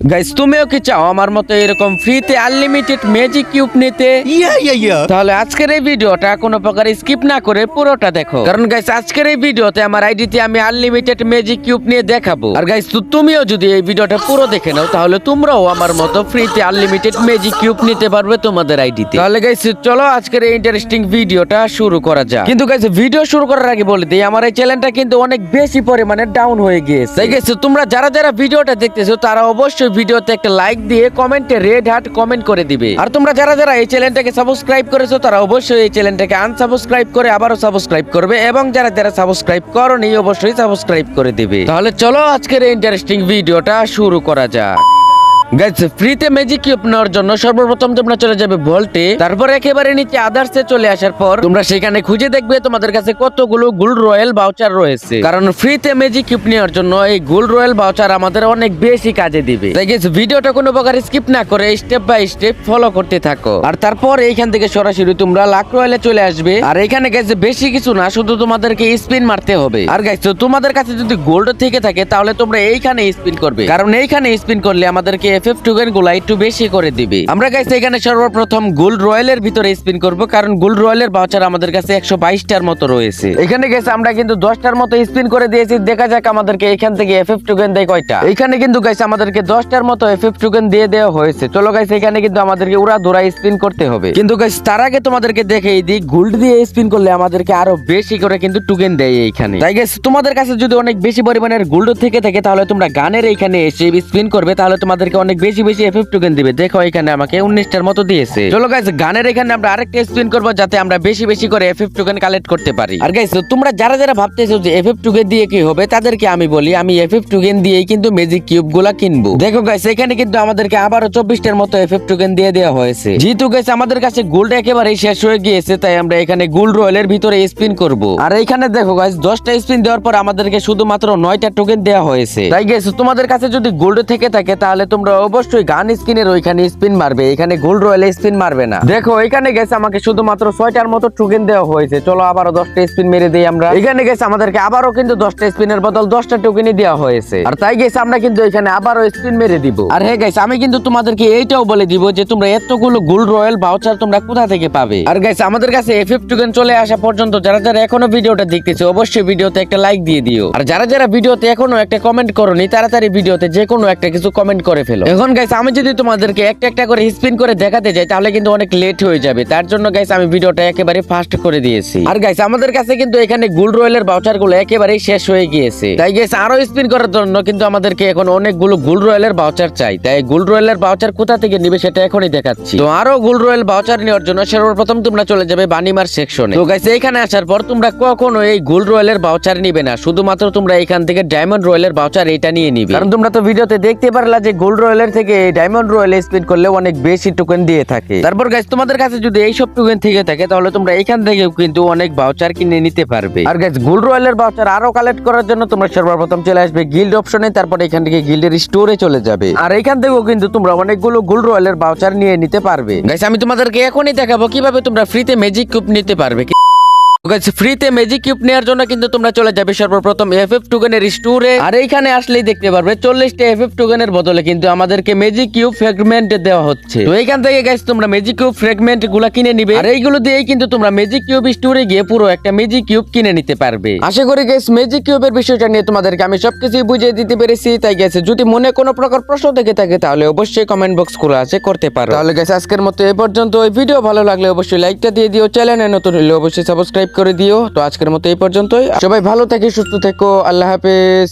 Guys তুমিও কি চাও আমার মতো এরকম ফ্রিতে আনলিমিটেড ম্যাজিক কিউব নিতে? Yeah. তাহলে আজকের এই ভিডিওটা কোনো প্রকার স্কিপ না করে পুরোটা দেখো। কারণ গাইস আজকের এই ভিডিওতে আমার আইডিতে আমি আনলিমিটেড ম্যাজিক কিউব নিয়ে দেখাবো। আর গাইস তুমিও যদি এই ভিডিওটা পুরো দেখে নাও তাহলে তোমরাও আমার মতো ফ্রিতে আনলিমিটেড ম্যাজিক কিউব নিতে পারবে তোমাদের আইডিতে তাহলে গাইস চলো আজকের এই ইন্টারেস্টিং ভিডিওটা শুরু করা যাক। কিন্তু গাইস ভিডিও শুরু করার আগে বলে দিই আমার এই চ্যানেলটা কিন্তু অনেক বেশি পরিমাণে ডাউন হয়ে গিয়েছে। তাই গাইস তোমরা যারা যারা ভিডিওটা দেখতেছো তারা অবশ্যই ভিডিওতে একটা লাইক দিয়ে কমেন্টে রেড হার্ট কমেন্ট করে দিবে। আর তোমরা যারা যারা এই চ্যানেলটাকে সাবস্ক্রাইব করেছ, তারা অবশ্যই এই চ্যানেলটাকে আনসাবস্ক্রাইব করে আবারও সাবস্ক্রাইব করবে এবং যারা যারা সাবস্ক্রাইব করনি, অবশ্যই সাবস্ক্রাইব করে দিবে। তাহলে চলো আজকের ইন্টারেস্টিং ভিডিওটা শুরু করা যাক। গাইস ফ্রিতে ম্যাজিক কিউব নেওয়ার জন্য সর্বপ্রথম তোমরা চলে যাবে ভল্টে তারপর একেবারে নিচে আদার্সে চলে আসার পর তোমরা সেখানে খুঁজে দেখবে তোমাদের কাছে কতগুলো গুল রয়্যাল বাউচার রয়েছে। কারণ ফ্রিতে ম্যাজিক কিউব নেওয়ার জন্য এই গুল রয়্যাল বাউচার আমাদের অনেক বেশি কাজে দিবে। তাই গাইস ভিডিওটা কোনো প্রকার স্কিপ না করে স্টেপ বাই স্টেপ ফলো করতে থাকো। আর তারপর এইখান থেকে সরাসরি তোমরা লাখ রয়্যালে চলে আসবে। আর এখানে গাইস বেশি কিছু না, শুধু তোমাদেরকে স্পিন মারতে হবে। আর গাইস তোমাদের কাছে যদি গোল্ড থেকে থাকে, তাহলে তোমরা এইখানে স্পিন করবে। কারণ এইখানে স্পিন করলে আমাদেরকে এফএফ টোকেনগুলা একটু বেশি করে দিবে। আমরা এখানে সর্বপ্রথম গোল্ড ভিতরে স্পিন করব, কারণ গোল্ড আমাদের কাছে একশো বাইশটার মতো রয়েছে। এখানে গেছে আমরা কিন্তু দশটার মতো স্পিন করে দিয়েছি, দেখা যাক আমাদেরকে এখান থেকে এফএফ দেয় কয়টা। এখানে কিন্তু গাইস আমাদেরকে দশটার মতো এফএফ দিয়ে দেওয়া হয়েছে। চলো গাইস এখানে কিন্তু আমাদেরকে উড়া ধরা স্পিন করতে হবে। কিন্তু তার আগে তোমাদেরকে দেখে এই দিক গোল্ড দিয়ে স্পিন করলে আমাদেরকে আরও বেশি করে কিন্তু টোকেন দেয় এইখানে। তাই গাইস তোমাদের কাছে যদি অনেক বেশি পরিমাণের গোল্ড থেকে থাকে, তাহলে তোমরা গানের এইখানে এসে স্পিন করবে, তাহলে তোমাদেরকে অনেক বেশি বেশি এফএফ টোকেন দিবে। দেখো এখানে আমাকে উনিশটার মতো দিয়েছে। চলো গাইস গানের এখানে আমরা আরেকটা স্পিন করব যাতে আমরা বেশি বেশি করে এফএফ টোকেন কালেক্ট করতে পারি। আর গাইস তোমরা যারা যারা ভাবতেছো যে এফএফ টোকেন দিয়ে কি হবে, তাদেরকে আমি বলি, আমি এফএফ টোকেন দিয়েই কিন্তু ম্যাজিক কিউবগুলা কিনবো। দেখো গাইস এখানে কিন্তু আমাদেরকে আবারও চব্বিশটার মতো এফএফ টোকেন দিয়ে দেওয়া হয়েছে। যেহেতু গাইস আমাদের কাছে গোল্ড একেবারে শেষ হয়ে গিয়েছে, তাই আমরা এখানে গোল্ড রয়্যালের ভিতরে স্পিন করব। আর এখানে দেখো গাইস দশটা স্পিন দেওয়ার পর আমাদেরকে শুধুমাত্র নয়টা টোকেন দেওয়া হয়েছে। তাই গাইস তোমাদের কাছে যদি গোল্ড থেকে থাকে, তাহলে তোমরা অবশ্যই গান স্কিনের ওইখানে স্পিন মারবে, এখানে গোল্ড রয়্যালে স্পিন মারবে না। দেখো, এখানে গেছে আমাকে শুধুমাত্র ছয়টার মতো টোকেন দেওয়া হয়েছে। চলো আবারও দশটা স্পিন মেরে দিই আমরা। এখানে গেছে আমাদেরকে আবারও কিন্তু দশটা স্পিনের বদল দশটা টোকেনই দেওয়া হয়েছে। আর তাই গেছে আমরা কিন্তু এখানে আবারও স্পিন মেরে দিব। আর হ্যাঁ গাইস আমি কিন্তু তোমাদেরকে এইটাও বলে দিব যে তোমরা এতগুলো গোল্ড রয়্যাল বাউচার তোমরা কোথা থেকে পাবে? আর গেছে আমাদের কাছে এফএফ টোকেন চলে আসা পর্যন্ত যারা যারা এখনও ভিডিওটা দেখতেছে, অবশ্যই ভিডিওতে একটা লাইক দিয়ে দিও। আর যারা যারা ভিডিওতে এখনও একটা কমেন্ট করনি, তাড়াতাড়ি ভিডিওতে যে কোনো একটা কিছু কমেন্ট করে ফেলো। এখন গাইস আমি যদি তোমাদেরকে একটা একটা করে স্পিন করে দেখাতে যাই, তাহলে কিন্তু অনেক লেট হয়ে যাবে। তার জন্য গাইস আমি ভিডিওটা একেবারে ফাস্ট করে দিয়েছি। আর গাইস আমাদের কাছে কিন্তু এখানে গোল্ড রয়্যালের বাউচারগুলো একেবারেই শেষ হয়ে গিয়েছে। তাই গাইস আরও স্পিন করার জন্য কিন্তু আমাদেরকে এখন অনেকগুলো গোল্ড রয়্যালের বাউচার চাই। তাই গোল্ড রয়্যালের বাউচার কোথা থেকে নিবে সেটা এখনই দেখাচ্ছি। তো আরও গোল্ড রয়্যাল বাউচার নেওয়ার জন্য সর্বপ্রথম তোমরা চলে যাবে বানিমার সেকশনে তো গাইস এইখানে আসার পর তোমরা কখনো এই গোল্ড রয়্যালের বাউচার নিবে না। শুধুমাত্র তোমরা এখান থেকে ডায়মন্ড রয়েলের বাউচার এটা নিয়ে নিবে। কারণ তোমরা তো ভিডিওতে দেখতে পারলা যে গোল্ড রয়্যালের থেকে ডায়মন্ড রয়্যাল স্পিন করলে অনেক বেশি টোকেন দিয়ে থাকে। তারপর গাইস তোমাদের কাছে যদি এই সব টোকেন থেকে থাকে, তাহলে তোমরা এখান থেকেও কিন্তু অনেক বাউচার কিনে নিতে পারবে। আর গাইস গোল্ড রয়্যালের বাউচার আরও কালেক্ট করার জন্য তোমরা সর্বপ্রথম চলে আসবে গিল্ড অপশনে তারপর এখান থেকে গিল্ডের স্টোরে চলে যাবে। আর এখান থেকেও কিন্তু তোমরা অনেকগুলো গোল্ড রয়্যালের বাউচার নিয়ে নিতে পারবে। গাইস আমি তোমাদেরকে এখনই দেখাবো কীভাবে তোমরা ফ্রিতে ম্যাজিক কিউব নিতে পারবে। ফ্রিতে ম্যাজিক কিউব নেওয়ার জন্য কিন্তু তোমরা চলে যাবে সর্বপ্রথম এফএফ টোকেনের স্টোরে আর এইখানে আসলেই দেখতে পারবে, চল্লিশটা এফএফ টোকেনের বদলে কিন্তু আমাদেরকে ম্যাজিক কিউব ফ্র্যাগমেন্ট দেওয়া হচ্ছে। তো এইখান থেকে গাইস তোমরা ম্যাজিক কিউব ফ্র্যাগমেন্টগুলা কিনে নিবে। আর এইগুলো দিয়েই কিন্তু তোমরা ম্যাজিক কিউব স্টোরে গিয়ে পুরো একটা ম্যাজিক কিউব কিনে নিতে পারবে। আশা করি গাইস ম্যাজিক কিউবের বিষয়টা নিয়ে তোমাদেরকে আমি সবকিছু বুঝিয়ে দিতে পেরেছি। তাই গেছে যদি মনে কোনো প্রকার প্রশ্ন থেকে থাকে, তাহলে অবশ্যই কমেন্ট বক্স খোলা আছে, করতে পারো। তাহলে গেছে আজকের মতো এ পর্যন্ত ওই ভিডিও ভালো লাগলে অবশ্যই লাইকটা দিয়ে দিও। চ্যানেলে নতুন হলে অবশ্যই সাবস্ক্রাইব করে দিও। তো আজকের মতো এই পর্যন্তই। সবাই ভালো থেকে সুস্থ থেকো। আল্লাহ হাফেজ।